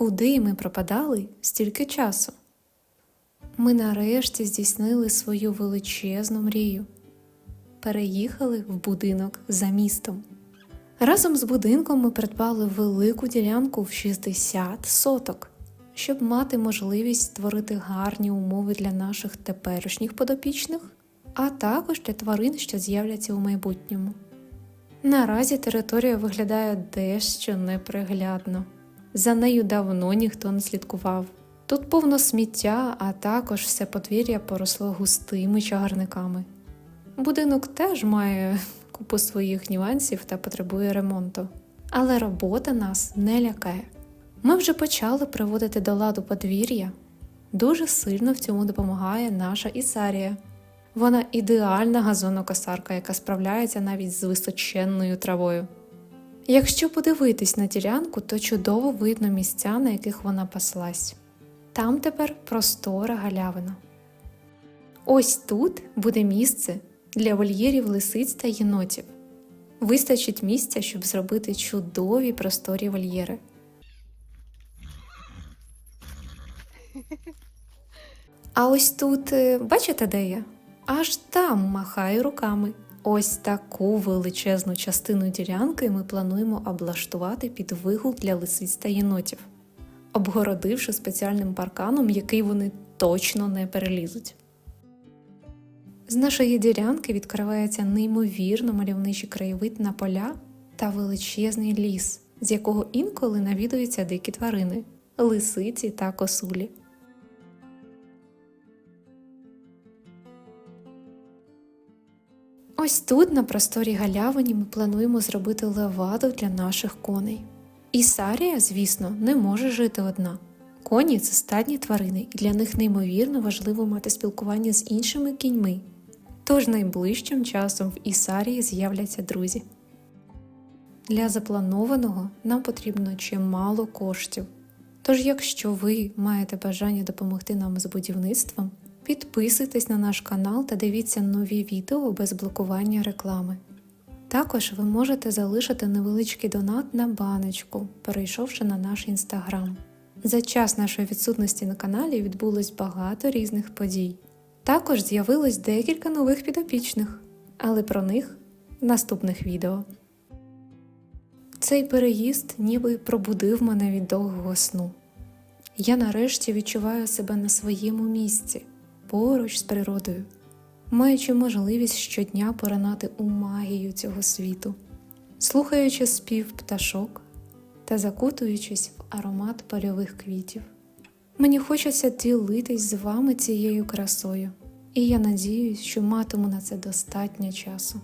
Куди ми пропадали стільки часу? Ми нарешті здійснили свою величезну мрію. Переїхали в будинок за містом. Разом з будинком ми придбали велику ділянку в 60 соток, щоб мати можливість створити гарні умови для наших теперішніх подопічних, а також для тварин, що з'являться у майбутньому. Наразі територія виглядає дещо неприглядно. За нею давно ніхто не слідкував. Тут повно сміття, а також все подвір'я поросло густими чагарниками. Будинок теж має купу своїх нюансів та потребує ремонту. Але робота нас не лякає. Ми вже почали приводити до ладу подвір'я. Дуже сильно в цьому допомагає наша Ісарія. Вона ідеальна газонокосарка, яка справляється навіть з височенною травою. Якщо подивитись на ділянку, то чудово видно місця, на яких вона паслась. Там тепер простора галявина. Ось тут буде місце для вольєрів лисиць та єнотів. Вистачить місця, щоб зробити чудові просторі вольєри. А ось тут, е, бачите, де я? Аж там махаю руками. Ось таку величезну частину ділянки ми плануємо облаштувати під вигул для лисиць та єнотів, обгородивши спеціальним парканом, який вони точно не перелізуть. З нашої ділянки відкривається неймовірно мальовничий краєвид на поля та величезний ліс, з якого інколи навідуються дикі тварини лисиці та косулі. Ось тут, на просторі галявині, ми плануємо зробити леваду для наших коней. І Сарія, звісно, не може жити одна. Коні це стадні тварини, і для них неймовірно важливо мати спілкування з іншими кіньми. Тож найближчим часом в Ісарії з'являться друзі. Для запланованого нам потрібно чимало коштів. Тож, якщо ви маєте бажання допомогти нам з будівництвом, підписуйтесь на наш канал та дивіться нові відео без блокування реклами. Також ви можете залишити невеличкий донат на баночку, перейшовши на наш інстаграм. За час нашої відсутності на каналі відбулось багато різних подій. Також з'явилось декілька нових підопічних, але про них в наступних відео. Цей переїзд ніби пробудив мене від довгого сну. Я нарешті відчуваю себе на своєму місці, поруч з природою, маючи можливість щодня поринати у магію цього світу, слухаючи спів пташок та закутуючись в аромат польових квітів. Мені хочеться ділитись з вами цією красою, і я надіюсь, що матиму на це достатньо часу.